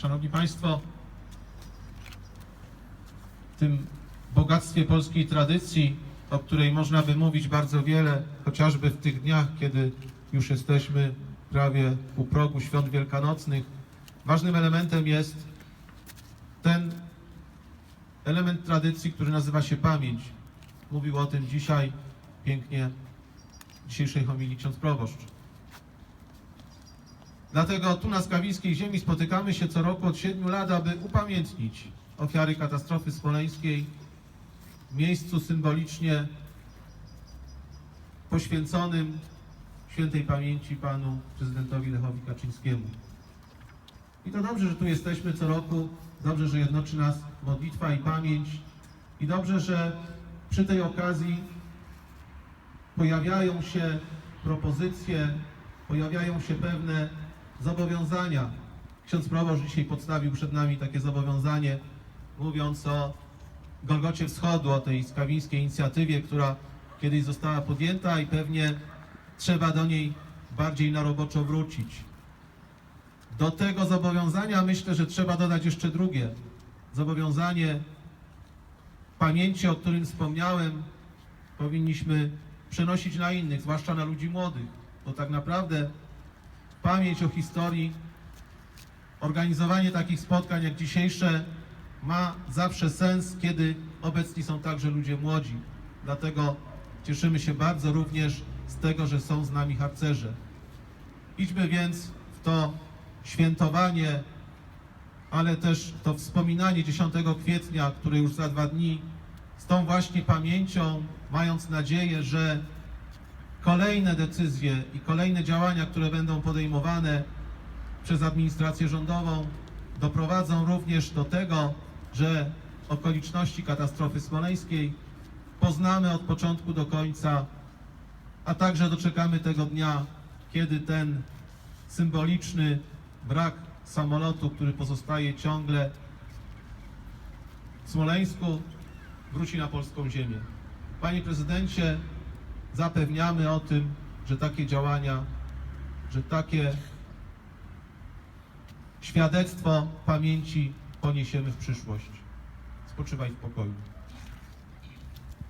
Szanowni Państwo, w tym bogactwie polskiej tradycji, o której można by mówić bardzo wiele, chociażby w tych dniach, kiedy już jesteśmy prawie u progu świąt wielkanocnych, ważnym elementem jest ten element tradycji, który nazywa się pamięć. Mówił o tym dzisiaj pięknie w dzisiejszej homilii ksiądz proboszcz. Dlatego tu na Skawińskiej Ziemi spotykamy się co roku od siedmiu lat, aby upamiętnić ofiary katastrofy smoleńskiej w miejscu symbolicznie poświęconym świętej pamięci panu prezydentowi Lechowi Kaczyńskiemu. I to dobrze, że tu jesteśmy co roku, dobrze, że jednoczy nas modlitwa i pamięć i dobrze, że przy tej okazji pojawiają się propozycje, pojawiają się pewne zobowiązania. Ksiądz proboszcz dzisiaj podstawił przed nami takie zobowiązanie, mówiąc o Golgocie Wschodu, o tej skawińskiej inicjatywie, która kiedyś została podjęta i pewnie trzeba do niej bardziej na roboczo wrócić. Do tego zobowiązania myślę, że trzeba dodać jeszcze drugie. Zobowiązanie pamięci, o którym wspomniałem, powinniśmy przenosić na innych, zwłaszcza na ludzi młodych, bo tak naprawdę pamięć o historii, organizowanie takich spotkań jak dzisiejsze ma zawsze sens, kiedy obecni są także ludzie młodzi. Dlatego cieszymy się bardzo również z tego, że są z nami harcerze. Idźmy więc w to świętowanie, ale też to wspominanie 10 kwietnia, które już za dwa dni, z tą właśnie pamięcią, mając nadzieję, że kolejne decyzje i kolejne działania, które będą podejmowane przez administrację rządową, doprowadzą również do tego, że okoliczności katastrofy smoleńskiej poznamy od początku do końca, a także doczekamy tego dnia, kiedy ten symboliczny brak samolotu, który pozostaje ciągle w Smoleńsku, wróci na polską ziemię. Panie prezydencie, zapewniamy o tym, że takie działania, że takie świadectwo pamięci poniesiemy w przyszłość. Spoczywaj w pokoju.